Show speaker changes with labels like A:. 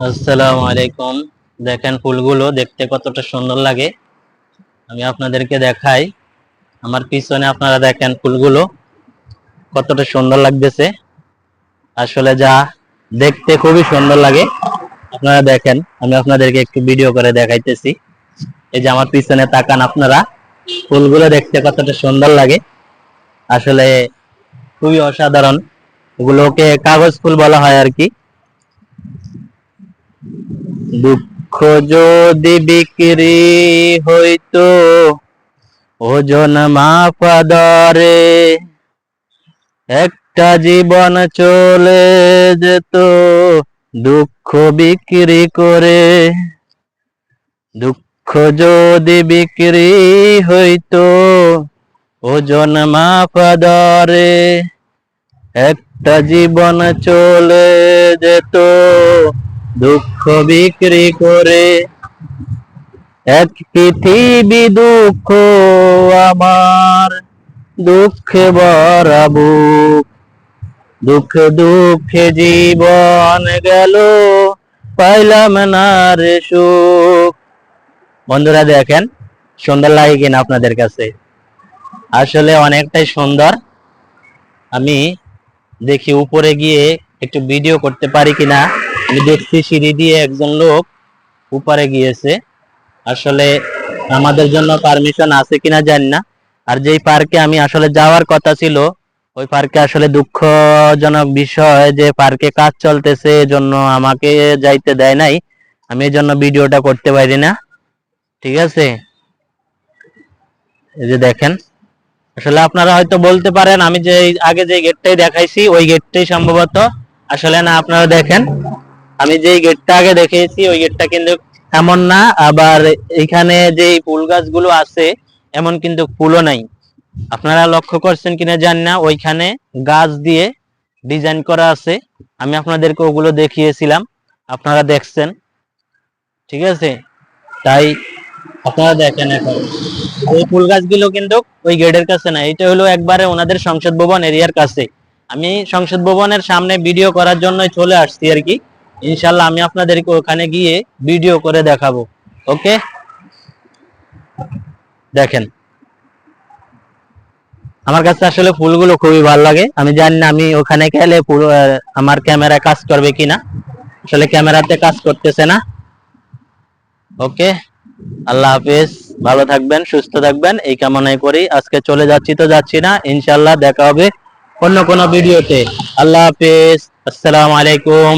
A: আসসালামু আলাইকুম। দেখেন ফুলগুলো দেখতে কতটা সুন্দর লাগে। আমি আপনাদেরকে দেখাই। আমার পিছনে আপনারা দেখেন ফুলগুলো। কতটা সুন্দর লাগতেছে। আসলে যা দেখতে খুবই সুন্দর লাগে। আপনারা দেখেন, আমি আপনাদেরকে একটু ভিডিও করে দেখাইতেছি। এই যে আমার পিছনে তাকান আপনারা। ফুলগুলো দেখতে কতটা সুন্দর লাগে। আসলে খুবই অসাধারণ। এগুলোকে কাগজ ফুল বলা হয় আর কি। দুঃখ যদি বিক্রি হইতো, ওজন মাপা একটা জীবন চলে যেত, দুঃখ বিক্রি করে। দুঃখ যদি বিক্রি হইতো, ওজন মাপা একটা জীবন চলে যেত দুঃখ বিক্রি করে। এক পৃথিবী দুঃখ আমার, দুঃখে ভরা বুক। দুঃখ দুঃখে জীবন গেল, পাইলাম না রে সুখ। বন্ধুরা দেখেন, সুন্দর লাগে কিনা আপনাদের কাছে? আসলে অনেকটাই সুন্দর। আমি দেখি উপরে গিয়ে একটু ভিডিও করতে পারি কিনা। আমি দেখছি সিঁড়ি দিয়ে একজন লোক উপরে গিয়েছে। আসলে আমাদের জন্য পারমিশন আছে কিনা জানি না। আর যেই পার্কে আমি আসলে যাওয়ার কথা ছিল, ওই পার্কে আসলে দুঃখজনক বিষয় যে পার্কে কাজ চলতেছে, এজন্য আমাকে যাইতে দেয় নাই। আমি এই জন্য ভিডিওটা করতে পারি না। ঠিক আছে? এই যে দেখেন। আসলে আপনারা হয়তো বলতে পারেন, আমি যে আগে যে গেটটাই দেখাইছি, ওই গেটটাই সম্ভবত। আসলে না, আপনারা দেখেন। আমি যে গেটটা আগে দেখিয়েছি, ওই গেটটা কিন্তু এমন না। আবার এখানে যে ফুল গাছগুলো আছে, এমন কিন্তু ফুলও নাই। আপনারা লক্ষ্য করছেন কিনা জানি না, ওইখানে গাছ দিয়ে ডিজাইন করা আছে। আমি আপনাদেরকে ওগুলো দেখিয়েছিলাম, আপনারা দেখছেন। ঠিক আছে? তাই আপনারা দেখেন এখন। ওই ফুল গাছগুলো কিন্তু ওই গেটের কাছে না এটা হলো একবারে ওনাদের সংসদ ভবন এরিয়ার কাছে। আমি সংসদ ভবনের সামনে ভিডিও করার জন্য চলে আসছি আর কি। ইনশাল্লাহ আমি আপনাদেরকে ওখানে গিয়ে ভিডিও করে দেখাবো ওকে দেখেন। আমার কাছে আসলে ফুলগুলো খুবই ভালো লাগে। আমি জানি না আমি ওখানে গেলে আমার ক্যামেরা কাজ করবে কিনা। আসলে ক্যামেরাতে কাজ করতেছে না। ওকে আল্লাহ হাফিজ। ভালো থাকবেন, সুস্থ থাকবেন। এই কামনাই করি। আজকে চলে যাচ্ছি তো যাচ্ছি না। ইনশাল্লাহ দেখা হবে অন্য কোনো ভিডিওতে আল্লাহ হাফিজ। আসসালামু আলাইকুম।